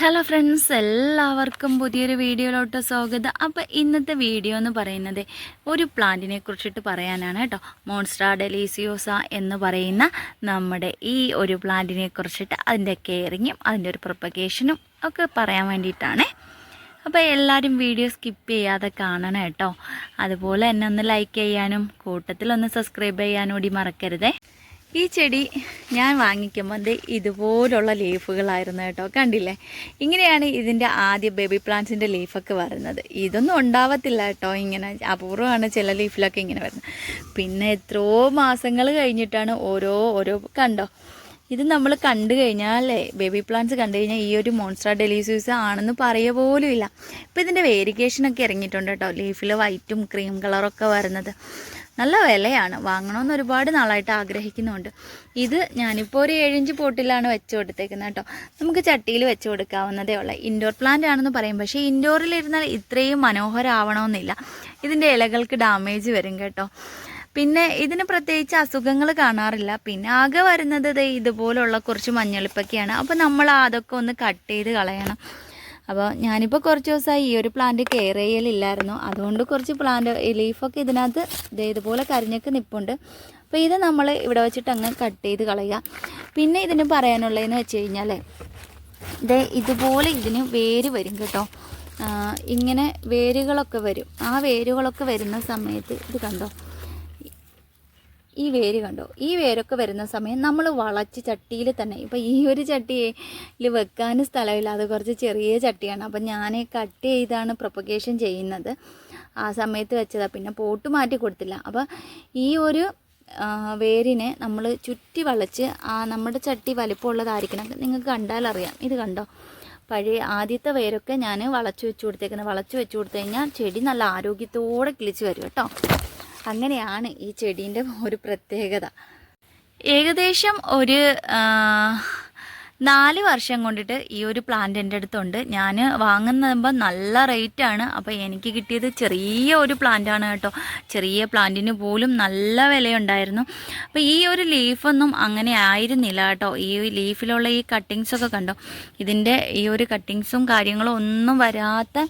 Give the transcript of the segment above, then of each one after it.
Hello friends എല്ലാവർക്കും പുതിയൊരു വീഡിയോയിലോട്ട് സ്വാഗതം. അപ്പോൾ ഇന്നത്തെ വീഡിയോ എന്ന് പറയുന്നത് ഒരു പ്ലാന്റിനെ കുറിച്ചിട്ട് പറയാനാണ് കേട്ടോ. മോൺസ്ട്രാ ഡെലീസിയോസ എന്ന് പറയുന്ന നമ്മുടെ ഈ ഒരു പ്ലാന്റിനെ കുറിച്ചിട്ട് അതിന്റെ കെയറിങ്ങും അതിന്റെ ഒരു പ്രൊപ്പഗേഷനും ഒക്കെ പറയാൻ വേണ്ടിയിട്ടാണ്. അപ്പോൾ എല്ലാവരും വീഡിയോ സ്കിപ്പ് ചെയ്യാതെ കാണണം കേട്ടോ. അതുപോലെ തന്നെ ഒന്ന് ലൈക്ക് ചെയ്യാനും കൂട്ടത്തിലൊന്ന് സബ്സ്ക്രൈബ് ചെയ്യാനും കൂടി മറക്കരുതേ. ഈ ചെടി ഞാൻ വാങ്ങിക്കുമ്പോൾ ദേ ഇതുപോലുള്ള ലീഫുകളായിരുന്നു കേട്ടോ. കണ്ടില്ലേ? ഇങ്ങനെയാണ് ഇതിന്റെ ആദ്യ ബേബി പ്ലാന്റ്സിന്റെ ലീഫൊക്കെ വരുന്നത്. ഇതൊന്നും ഉണ്ടാവത്തില്ല കേട്ടോ. ഇങ്ങനെ അപൂർവമാണ് ചില ലീഫിലൊക്കെ ഇങ്ങനെ വരുന്നത്. പിന്നെ എത്രയോ മാസങ്ങൾ കഴിഞ്ഞിട്ടാണ് ഓരോ ഓരോ കണ്ടോ? ഇത് നമ്മൾ കണ്ടു കഴിഞ്ഞാലേ ബേബി പ്ലാന്റ്സ് കണ്ടു കഴിഞ്ഞാൽ ഈ ഒരു മോൺസ്ട്രാ ഡെലീസ്യൂസ് ആണെന്ന് പറയുക പോലും ഇല്ല. ഇപ്പോൾ ഇതിന്റെ വേരിഗേഷനൊക്കെ ഇറങ്ങിയിട്ടുണ്ട് കേട്ടോ. ലീഫിൽ വൈറ്റും ക്രീം കളറൊക്കെ വരുന്നത്. നല്ല വിലയാണ്. വാങ്ങണമെന്ന് ഒരുപാട് നാളായിട്ട് ആഗ്രഹിക്കുന്നുണ്ട്. ഇത് ഞാനിപ്പോൾ ഒരു ഏഴിഞ്ച് പോട്ടിലാണ് വെച്ച് കൊടുത്തേക്കുന്നത് കേട്ടോ. നമുക്ക് ചട്ടിയിൽ വെച്ച് കൊടുക്കാവുന്നതേ ഉള്ളൂ. ഇൻഡോർ പ്ലാന്റ് ആണെന്ന് പറയും. പക്ഷേ ഇൻഡോറിലിരുന്നാൽ ഇത്രയും മനോഹരമാവണമെന്നില്ല ഇതിന്റെ ഇലകൾക്ക് ഡാമേജ് വരും കേട്ടോ. പിന്നെ ഇതിന് പ്രത്യേകിച്ച് അസുഖങ്ങൾ കാണാറില്ല. പിന്നെ ആകെ വരുന്നത് ഇതുപോലുള്ള കുറച്ച് മഞ്ഞളിപ്പൊക്കെയാണ്. അപ്പോൾ നമ്മൾ അതൊക്കെ ഒന്ന് കട്ട് ചെയ്ത് കളയണം. അപ്പോൾ ഞാനിപ്പോൾ കുറച്ച് ദിവസമായി ഈ ഒരു പ്ലാന്റ് കെയർ ചെയ്യലില്ലായിരുന്നു. അതുകൊണ്ട് കുറച്ച് പ്ലാന്റ് ലീഫൊക്കെ ഇതിനകത്ത് ഇതുപോലെ കരിഞ്ഞൊക്കെ നിപ്പുണ്ട്. അപ്പോൾ ഇത് നമ്മൾ ഇവിടെ വെച്ചിട്ട് അങ്ങ് കട്ട് ചെയ്ത് കളയുക. പിന്നെ ഇതിന് പറയാനുള്ളതെന്ന് വെച്ച് കഴിഞ്ഞാൽ ഇത് ഇതുപോലെ ഇതിന് വേര് വരും കേട്ടോ. ഇങ്ങനെ വേരുകളൊക്കെ വരും. ആ വേരുകളൊക്കെ വരുന്ന സമയത്ത് ഇത് കണ്ടോ? ഈ വേര് കണ്ടോ? ഈ വേരൊക്കെ വരുന്ന സമയം നമ്മൾ വളച്ച് ചട്ടിയിൽ തന്നെ ഇപ്പോൾ ഈ ഒരു ചട്ടിയിൽ വെക്കാൻ സ്ഥലമില്ല അത് കുറച്ച് ചെറിയ ചട്ടിയാണ്. അപ്പം ഞാൻ കട്ട് ചെയ്താണ് പ്രൊപ്പഗേഷൻ ചെയ്യുന്നത്. ആ സമയത്ത് വെച്ചതാണ് പിന്നെ പോട്ട് മാറ്റി കൊടുത്തില്ല. അപ്പോൾ ഈ ഒരു വേരിനെ നമ്മൾ ചുറ്റി വളച്ച് ആ നമ്മുടെ ചട്ടി വലിപ്പമുള്ളതായിരിക്കണം. നിങ്ങൾക്ക് കണ്ടാലറിയാം ഇത് കണ്ടോ? പഴയ ആദ്യത്തെ വേരൊക്കെ ഞാൻ വളച്ച് വെച്ച് കൊടുത്തേക്കുന്നത് വളച്ച് വെച്ച് കൊടുത്തു കഴിഞ്ഞാൽ ചെടി നല്ല ആരോഗ്യത്തോടെ കിളിച്ച് വരും കേട്ടോ. അങ്ങനെയാണ് ഈ ചെടീന്റെ ഒരു പ്രത്യേകത. ഏകദേശം ഒരു നാല് വർഷം കൊണ്ടിട്ട് ഈ ഒരു പ്ലാന്റ് എന്റെ അടുത്തുണ്ട്. ഞാൻ വാങ്ങുന്നതുമ്പോൾ നല്ല റേറ്റ് ആണ്. അപ്പോൾ എനിക്ക് കിട്ടിയത് ചെറിയ ഒരു പ്ലാന്റാണ് കേട്ടോ. ചെറിയ പ്ലാന്റിന് പോലും നല്ല വിലയുണ്ടായിരുന്നു. അപ്പോൾ ഈ ഒരു ലീഫൊന്നും അങ്ങനെ ആയിരുന്നില്ല കേട്ടോ. ഈ ലീഫിലുള്ള ഈ കട്ടിങ്സൊക്കെ കണ്ടോ? ഇതിന്റെ ഈ ഒരു കട്ടിങ്സും കാര്യങ്ങളും ഒന്നും വരാത്ത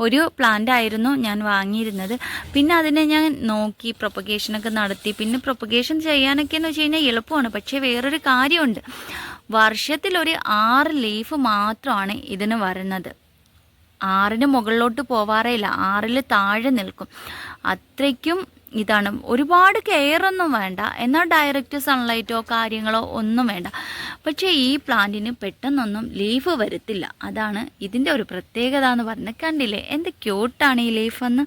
ഒരു പ്ലാന്റ് ആയിരുന്നു ഞാൻ വാങ്ങിയിരുന്നത്. പിന്നെ അതിനെ ഞാൻ നോക്കി പ്രൊപ്പഗേഷനൊക്കെ നടത്തി. പിന്നെ പ്രൊപ്പഗേഷൻ ചെയ്യാനൊക്കെ എന്ന് വെച്ച് കഴിഞ്ഞാൽ എളുപ്പമാണ്. പക്ഷേ വേറൊരു കാര്യമുണ്ട്. വർഷത്തിലൊരു ആറ് ലീഫ് മാത്രമാണ് ഇതിന് വരുന്നത്. ആറിന് മുകളിലോട്ട് പോവാറേ ഇല്ല ആറിൽ താഴെ നിൽക്കും. അത്രയ്ക്കും ഇതാണ്. ഒരുപാട് കെയർ ഒന്നും വേണ്ട. എന്നാൽ ഡയറക്റ്റ് സൺലൈറ്റോ കാര്യങ്ങളോ ഒന്നും വേണ്ട. പക്ഷേ ഈ പ്ലാന്റിന് പെട്ടെന്നൊന്നും ലീഫ് വരത്തില്ല. അതാണ് ഇതിന്റെ ഒരു പ്രത്യേകത എന്ന് പറഞ്ഞ് കണ്ടില്ലേ? എന്ത് ക്യൂട്ടാണ് ഈ ലീഫെന്ന്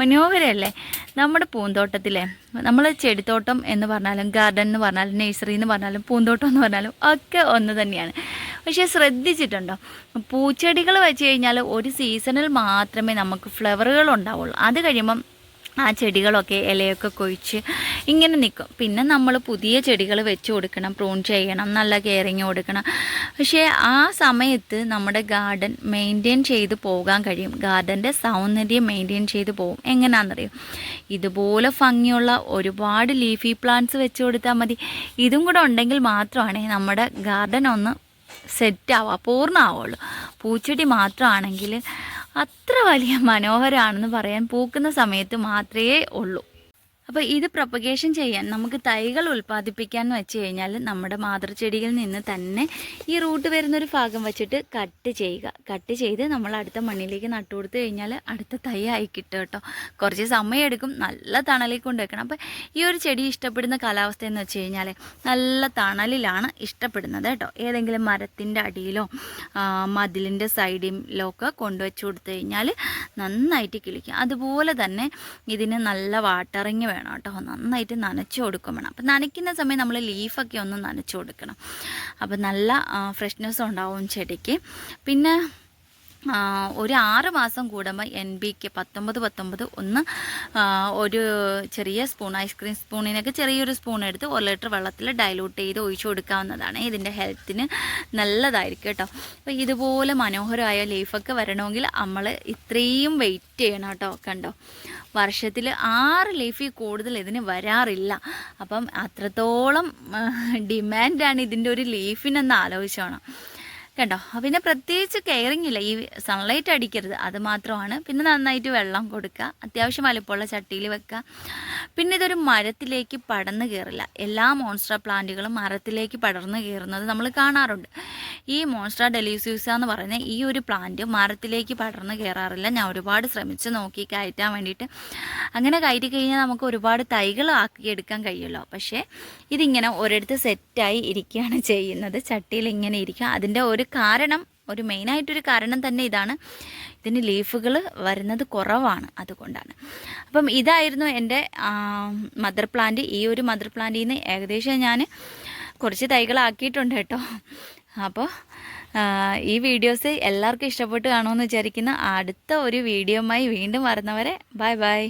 മനോഹരമല്ലേ? നമ്മുടെ പൂന്തോട്ടത്തിലെ നമ്മൾ ചെടിത്തോട്ടം എന്ന് പറഞ്ഞാലും ഗാർഡൻ എന്ന് പറഞ്ഞാലും നഴ്സറി എന്ന് പറഞ്ഞാലും പൂന്തോട്ടം എന്ന് പറഞ്ഞാലും ഒക്കെ ഒന്ന് തന്നെയാണ്. പക്ഷേ ശ്രദ്ധിച്ചിട്ടുണ്ടോ? പൂച്ചെടികൾ വെച്ച് കഴിഞ്ഞാൽ ഒരു സീസണിൽ മാത്രമേ നമുക്ക് ഫ്ലവറുകൾ ഉണ്ടാവുള്ളൂ. അത് കഴിയുമ്പം ആ ചെടികളൊക്കെ ഇലയൊക്കെ കൊഴിച്ച് ഇങ്ങനെ നിൽക്കും പിന്നെ നമ്മൾ പുതിയ ചെടികൾ വെച്ച് കൊടുക്കണം പ്രൂൺ ചെയ്യണം നല്ല കെയറിങ് കൊടുക്കണം. പക്ഷേ ആ സമയത്ത് നമ്മുടെ ഗാർഡൻ മെയിന്റെയിൻ ചെയ്ത് പോകാൻ കഴിയും. ഗാർഡന്റെ സൗന്ദര്യം മെയിന്റെയിൻ ചെയ്ത് പോകും എങ്ങനെയാണെന്നറിയും ഇതുപോലെ ഭംഗിയുള്ള ഒരുപാട് ലീഫി പ്ലാന്റ്സ് വെച്ച് കൊടുത്താൽ മതി. ഇതും കൂടെ ഉണ്ടെങ്കിൽ മാത്രമാണ് നമ്മുടെ ഗാർഡൻ ഒന്ന് സെറ്റാവുക പൂർണമാവുള്ളൂ പൂച്ചെടി മാത്രമാണെങ്കിൽ അത്ര വലിയ മനോഹരമാണെന്ന് പറയാൻ പൂക്കുന്ന സമയത്ത് മാത്രമേ ഉള്ളൂ. അപ്പോൾ ഇത് പ്രൊപ്പഗേഷൻ ചെയ്യാൻ നമുക്ക് തൈകൾ ഉൽപ്പാദിപ്പിക്കാൻ വെച്ച് കഴിഞ്ഞാൽ നമ്മുടെ മാതൃചെടിയിൽ നിന്ന് തന്നെ ഈ റൂട്ട് വരുന്നൊരു ഭാഗം വെച്ചിട്ട് കട്ട് ചെയ്യുക. കട്ട് ചെയ്ത് നമ്മൾ അടുത്ത മണ്ണിലേക്ക് നട്ടു കൊടുത്തു കഴിഞ്ഞാൽ അടുത്ത തൈ ആയി കിട്ടും കേട്ടോ. കുറച്ച് സമയം എടുക്കും. നല്ല തണലിൽ കൊണ്ട് വെക്കണം. അപ്പോൾ ഈ ഒരു ചെടി ഇഷ്ടപ്പെടുന്ന കാലാവസ്ഥ എന്ന് വെച്ച് കഴിഞ്ഞാൽ നല്ല തണലിലാണ് ഇഷ്ടപ്പെടുന്നത് കേട്ടോ. ഏതെങ്കിലും മരത്തിന്റെ അടിയിലോ മതിലിന്റെ സൈഡിലോ ഒക്കെ കൊണ്ടുവച്ച് കൊടുത്തു കഴിഞ്ഞാൽ നന്നായിട്ട് കിളിക്കും. അതുപോലെ തന്നെ ഇതിന് നല്ല വാട്ടറിങ് വേണം. കേട്ടോ. നന്നായിട്ട് നനച്ചു കൊടുക്കും വേണം. അപ്പം നനയ്ക്കുന്ന സമയം നമ്മൾ ലീഫൊക്കെ ഒന്ന് നനച്ചു കൊടുക്കണം. അപ്പം നല്ല ഫ്രഷ്നെസ് ഉണ്ടാവും ചെടിക്ക്. പിന്നെ ഒരു ആറ് മാസം കൂടുമ്പോൾ എൻ ബിക്ക് പത്തൊമ്പത് പത്തൊമ്പത് ഒന്ന് ഒരു ചെറിയ സ്പൂൺ ഐസ്ക്രീം സ്പൂണിനൊക്കെ ചെറിയൊരു സ്പൂൺ എടുത്ത് ഒരു ലിറ്റർ വെള്ളത്തിൽ ഡൈലൂട്ട് ചെയ്ത് ഒഴിച്ചു കൊടുക്കാവുന്നതാണ്. ഇതിന്റെ ഹെൽത്തിന് നല്ലതായിരിക്കും കേട്ടോ. അപ്പോൾ ഇതുപോലെ മനോഹരമായ ലീഫൊക്കെ വരണമെങ്കിൽ നമ്മൾ ഇത്രയും വെയിറ്റ് ചെയ്യണം കേട്ടോ കണ്ടോ? വർഷത്തിൽ ആറ് ലീഫിൽ കൂടുതൽ ഇതിന് വരാറില്ല. അപ്പം അത്രത്തോളം ഡിമാൻഡാണ് ഇതിന്റെ ഒരു ലീഫിനെന്ന് ആലോചിച്ചോണം കണ്ടോ പിന്നെ പ്രത്യേകിച്ച് കെയറിങ് ഇല്ല. ഈ സൺലൈറ്റ് അടിക്കരുത്. അത് മാത്രമാണ്. പിന്നെ നന്നായിട്ട് വെള്ളം കൊടുക്കുക. അത്യാവശ്യം വലിപ്പമുള്ള ചട്ടിയിൽ വെക്കുക. പിന്നെ ഇതൊരു മരത്തിലേക്ക് പടർന്ന് കയറില്ല. എല്ലാ മോൺസ്ട്ര പ്ലാന്റുകളും മരത്തിലേക്ക് പടർന്നു കയറുന്നത് നമ്മൾ കാണാറുണ്ട്. ഈ മോൺസ്ട്ര ഡെലീസ്യൂസ എന്ന് പറയുന്ന ഈ ഒരു പ്ലാന്റ് മരത്തിലേക്ക് പടർന്നു കയറാറില്ല. ഞാൻ ഒരുപാട് ശ്രമിച്ച് നോക്കി കയറ്റാൻ വേണ്ടിയിട്ട്. അങ്ങനെ കയറ്റി കഴിഞ്ഞാൽ നമുക്ക് ഒരുപാട് തൈകൾ ആക്കിയെടുക്കാൻ കഴിയുമല്ലോ. പക്ഷേ ഇതിങ്ങനെ ഒരിടത്ത് സെറ്റായി ഇരിക്കുകയാണ് ചെയ്യുന്നത്. ചട്ടിയിൽ ഇങ്ങനെ ഇരിക്കുക. അതിന്റെ ഒരു കാരണം ഒരു മെയിനായിട്ടൊരു കാരണം തന്നെ ഇതാണ്. ഇതിന് ലീഫുകൾ വരുന്നത് കുറവാണ് അതുകൊണ്ടാണ്. അപ്പം ഇതായിരുന്നു എന്റെ മദർ പ്ലാന്റ് ഈ ഒരു മദർ പ്ലാന്റിൽ നിന്ന് ഏകദേശം ഞാൻ കുറച്ച് തൈകളാക്കിയിട്ടുണ്ട് കേട്ടോ. അപ്പോൾ ഈ വീഡിയോസ് എല്ലാവർക്കും ഇഷ്ടപ്പെട്ട് കാണുമെന്ന് വിചാരിക്കുന്ന. അടുത്ത ഒരു വീഡിയോയുമായി വീണ്ടും വരുന്നവരെ ബൈ ബൈ